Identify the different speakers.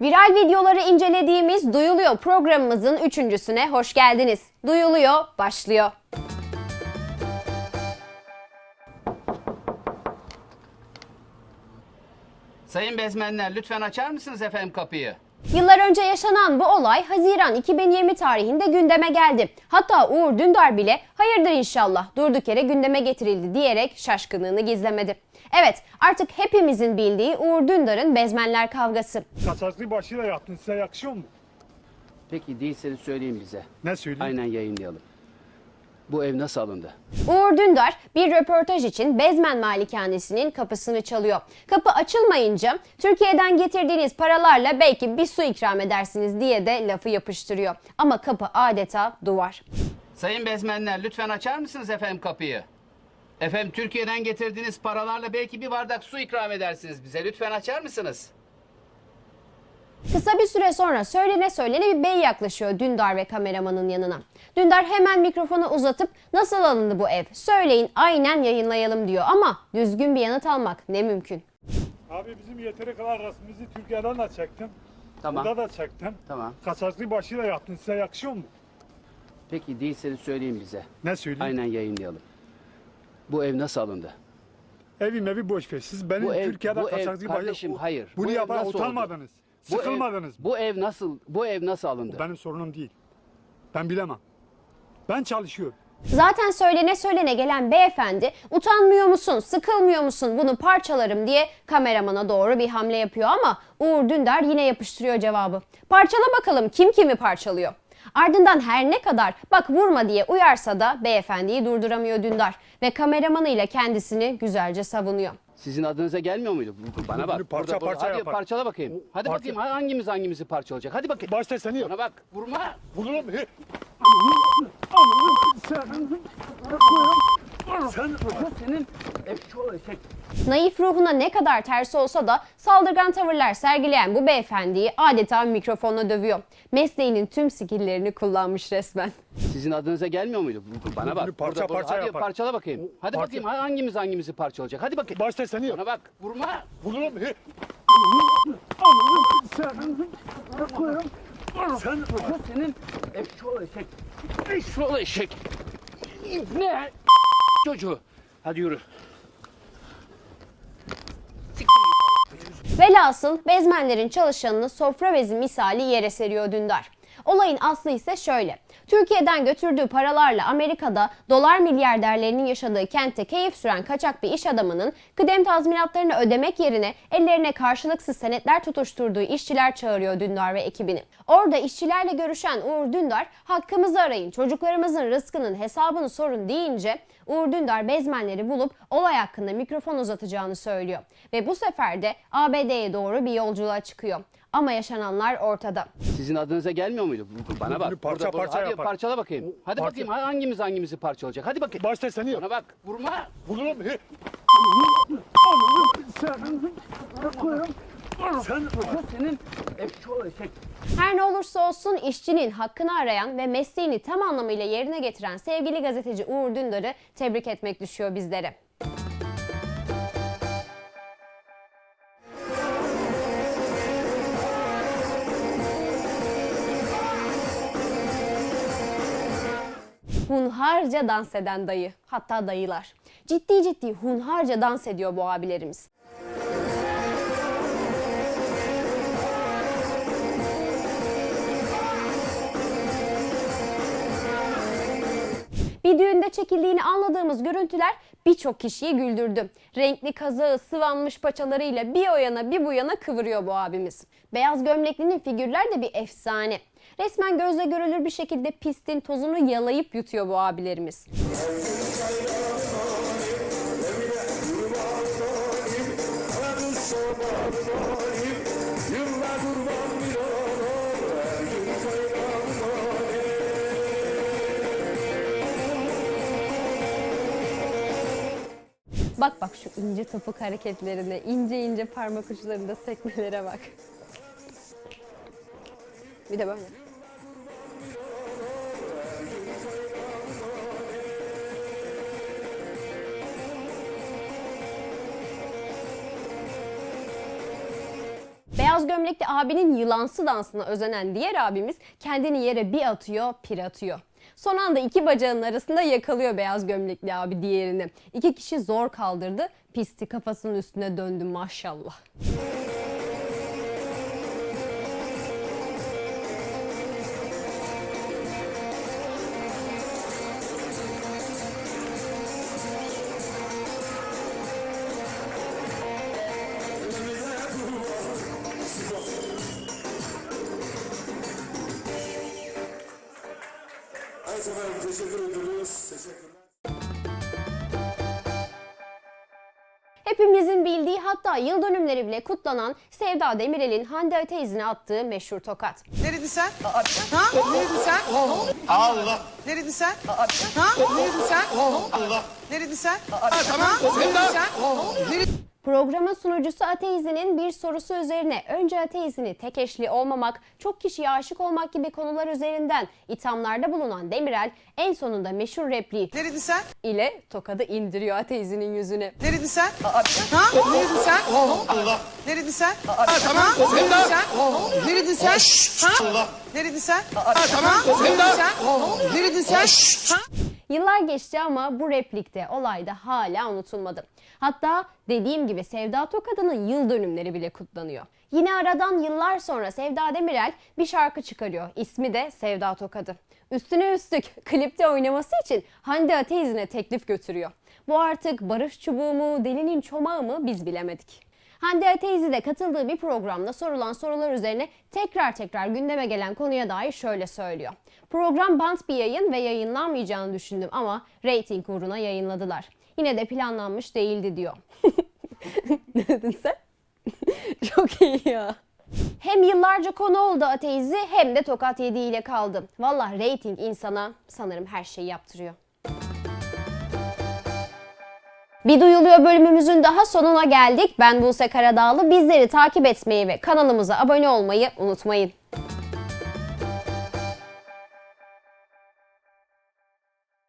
Speaker 1: Viral videoları incelediğimiz Duyuluyor programımızın üçüncüsüne hoş geldiniz. Duyuluyor başlıyor.
Speaker 2: Sayın bezmenler lütfen açar mısınız efendim kapıyı?
Speaker 1: Yıllar önce yaşanan bu olay Haziran 2020 tarihinde gündeme geldi. Hatta Uğur Dündar bile hayırdır inşallah durduk yere gündeme getirildi diyerek şaşkınlığını gizlemedi. Evet artık hepimizin bildiği Uğur Dündar'ın bezmenler kavgası.
Speaker 3: Kaçaklı başıyla yaptın. Size yakışıyor mu?
Speaker 2: Peki değilseniz söyleyin bize.
Speaker 3: Ne söyleyeyim?
Speaker 2: Aynen yayınlayalım. Bu ev nasıl alındı?
Speaker 1: Uğur Dündar bir röportaj için Bezmen Malikanesi'nin kapısını çalıyor. Kapı açılmayınca Türkiye'den getirdiğiniz paralarla belki bir su ikram edersiniz diye de lafı yapıştırıyor. Ama kapı adeta duvar.
Speaker 2: Sayın bezmenler lütfen açar mısınız efendim kapıyı? Efendim Türkiye'den getirdiğiniz paralarla belki bir bardak su ikram edersiniz bize. Lütfen açar mısınız?
Speaker 1: Kısa bir süre sonra söylene söylene bir bey yaklaşıyor Dündar ve kameramanın yanına. Dündar hemen mikrofonu uzatıp nasıl alındı bu ev? Söyleyin aynen yayınlayalım diyor ama düzgün bir yanıt almak ne mümkün.
Speaker 3: Abi bizim yeteri kadar resmimizi Türkiye'den de çektim.
Speaker 2: Tamam.
Speaker 3: Burada da çektim.
Speaker 2: Tamam.
Speaker 3: Kaçaklı başıyla yaptın. Size yakışıyor mu?
Speaker 2: Peki değilseniz söyleyin bize.
Speaker 3: Ne söyleyeyim?
Speaker 2: Aynen yayınlayalım. Bu ev nasıl alındı?
Speaker 3: Evim evi boş ver. Siz benim
Speaker 2: Bu ev-
Speaker 3: Türkiye'de
Speaker 2: bu ev
Speaker 3: kaçaklı
Speaker 2: kardeşim,
Speaker 3: başı...
Speaker 2: hayır.
Speaker 3: Bunu
Speaker 2: Bu ev
Speaker 3: yaparak
Speaker 2: nasıl
Speaker 3: utanmadınız.
Speaker 2: Bu ev-
Speaker 3: Sıkılmadınız.
Speaker 2: Bu ev nasıl bu ev nasıl alındı?
Speaker 3: Benim sorunum değil. Ben bilemem. Ben çalışıyorum.
Speaker 1: Zaten söylene söylene gelen beyefendi utanmıyor musun, sıkılmıyor musun bunu parçalarım diye kameramana doğru bir hamle yapıyor ama Uğur Dündar yine yapıştırıyor cevabı. Parçala bakalım kim kimi parçalıyor. Ardından her ne kadar bak vurma diye uyarsa da beyefendiyi durduramıyor Dündar ve kameramanıyla kendisini güzelce savunuyor.
Speaker 2: Sizin adınıza gelmiyor muydu? Bana bak.
Speaker 3: Bunu parça parça
Speaker 2: Hadi
Speaker 3: yapar.
Speaker 2: parçala bakayım. Hadi
Speaker 3: Parça-
Speaker 2: bakayım hangimiz hangimizi parçalayacak. Hadi bakayım.
Speaker 3: Başta seni yap.
Speaker 2: Bana bak. Vurma.
Speaker 3: Vururum. He. Sen
Speaker 2: Senin eşşoğlu eşek.
Speaker 1: Naif ruhuna ne kadar tersi olsa da saldırgan tavırlar sergileyen bu beyefendiyi adeta mikrofonla dövüyor. Mesleğinin tüm skilllerini kullanmış resmen.
Speaker 2: Sizin adınıza gelmiyor muydu? Bana bak.
Speaker 3: Parça
Speaker 2: Burada, burada.
Speaker 3: parça
Speaker 2: Hadi
Speaker 3: yapar.
Speaker 2: parçala bakayım. Hadi
Speaker 3: Parça-
Speaker 2: bakayım hangimiz hangimizi parçalayacak. Hadi bakayım.
Speaker 3: başta seni yap.
Speaker 2: Bana bak. Vurma.
Speaker 3: Vururum. Sen
Speaker 2: Senin eşşoğlu eşek. Eşşoğlu eşek. Ne? Çocuğu. Hadi yürü.
Speaker 1: Velhasıl bezmenlerin çalışanını sofra bezi misali yere seriyor Dündar. Olayın aslı ise şöyle. Türkiye'den götürdüğü paralarla Amerika'da dolar milyarderlerinin yaşadığı kentte keyif süren kaçak bir iş adamının kıdem tazminatlarını ödemek yerine ellerine karşılıksız senetler tutuşturduğu işçiler çağırıyor Dündar ve ekibini. Orada işçilerle görüşen Uğur Dündar hakkımızı arayın çocuklarımızın rızkının hesabını sorun deyince Uğur Dündar bezmenleri bulup olay hakkında mikrofon uzatacağını söylüyor. Ve bu sefer de ABD'ye doğru bir yolculuğa çıkıyor. Ama yaşananlar ortada.
Speaker 2: Sizin adınıza gelmiyor muydu? Bana bak.
Speaker 3: Bunu parça
Speaker 2: Burada,
Speaker 3: parça
Speaker 2: Hadi
Speaker 3: yapar.
Speaker 2: parçala bakayım. Hadi
Speaker 3: Parça-
Speaker 2: bakayım hangimiz hangimizi parçalayacak. Hadi bakayım.
Speaker 3: başta seni yap.
Speaker 2: Bana bak. Vurma.
Speaker 3: Vururum. He. Sen
Speaker 2: Senin eşşoğlu eşek.
Speaker 1: Her ne olursa olsun işçinin hakkını arayan ve mesleğini tam anlamıyla yerine getiren sevgili gazeteci Uğur Dündar'ı tebrik etmek düşüyor bizlere. Hunharca dans eden dayı, hatta dayılar. Ciddi ciddi hunharca dans ediyor bu abilerimiz. Bir düğünde çekildiğini anladığımız görüntüler birçok kişiyi güldürdü. Renkli kazağı sıvanmış paçalarıyla bir o yana bir bu yana kıvırıyor bu abimiz. Beyaz gömleklinin figürler de bir efsane. Resmen gözle görülür bir şekilde pistin tozunu yalayıp yutuyor bu abilerimiz. Bak bak şu ince topuk hareketlerine, ince ince parmak uçlarında sekmelere bak. Bir de böyle. Beyaz gömlekli abinin yılansı dansına özenen diğer abimiz kendini yere bir atıyor, pir atıyor. Son anda iki bacağının arasında yakalıyor beyaz gömlekli abi diğerini. İki kişi zor kaldırdı. Pisti kafasının üstüne döndü maşallah.
Speaker 4: Evet efendim teşekkür ediyoruz. Teşekkürler.
Speaker 1: Hepimizin bildiği hatta yıl dönümleri bile kutlanan Sevda Demirel'in Hande Ateiz'ine attığı meşhur tokat.
Speaker 5: Neredin sen? Ha? Neredin sen?
Speaker 4: Allah.
Speaker 5: Neredin sen? Ha? Neredin sen?
Speaker 4: Allah.
Speaker 5: Neredin sen? Ha? Neredin sen?
Speaker 1: Programın sunucusu Ateiz'in bir sorusu üzerine önce Ateiz'ini tek eşli olmamak, çok kişiye aşık olmak gibi konular üzerinden ithamlarda bulunan Demirel en sonunda meşhur repliği
Speaker 5: Neredin sen?
Speaker 1: ile tokadı indiriyor Ateiz'in yüzüne.
Speaker 5: Neredin sen? Ha? Neredin sen?
Speaker 4: Allah.
Speaker 5: Neredin sen? Ha? Neredin sen? Neredin sen? Ha? Neredin sen? Ha? Neredin sen? Neredin sen? Ha?
Speaker 1: Yıllar geçti ama bu replikte olay da hala unutulmadı. Hatta dediğim gibi Sevda Tokadı'nın yıl dönümleri bile kutlanıyor. Yine aradan yıllar sonra Sevda Demirel bir şarkı çıkarıyor. İsmi de Sevda Tokadı. Üstüne üstlük klipte oynaması için Hande Ateiz'ine teklif götürüyor. Bu artık barış çubuğu mu, delinin çomağı mı biz bilemedik. Hande Ateizi de katıldığı bir programda sorulan sorular üzerine tekrar tekrar gündeme gelen konuya dair şöyle söylüyor. Program bant bir yayın ve yayınlanmayacağını düşündüm ama reyting uğruna yayınladılar. Yine de planlanmış değildi diyor. ne dedin sen? Çok iyi ya. Hem yıllarca konu oldu ateizi hem de tokat yediğiyle kaldı. Valla reyting insana sanırım her şeyi yaptırıyor. Bir duyuluyor bölümümüzün daha sonuna geldik. Ben Buse Karadağlı. Bizleri takip etmeyi ve kanalımıza abone olmayı unutmayın.